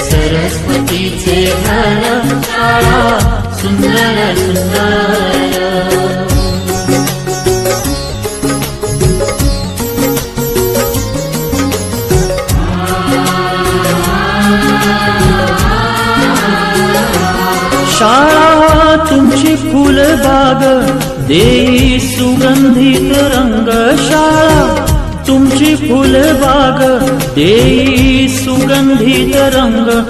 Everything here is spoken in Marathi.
सरस्वतीचे घर शाळा सुंदर सुंदर. शाळा तुमची फुलबाग देई सुगंधित रंग शाळा फुलबाग देई सुगंधित रंग।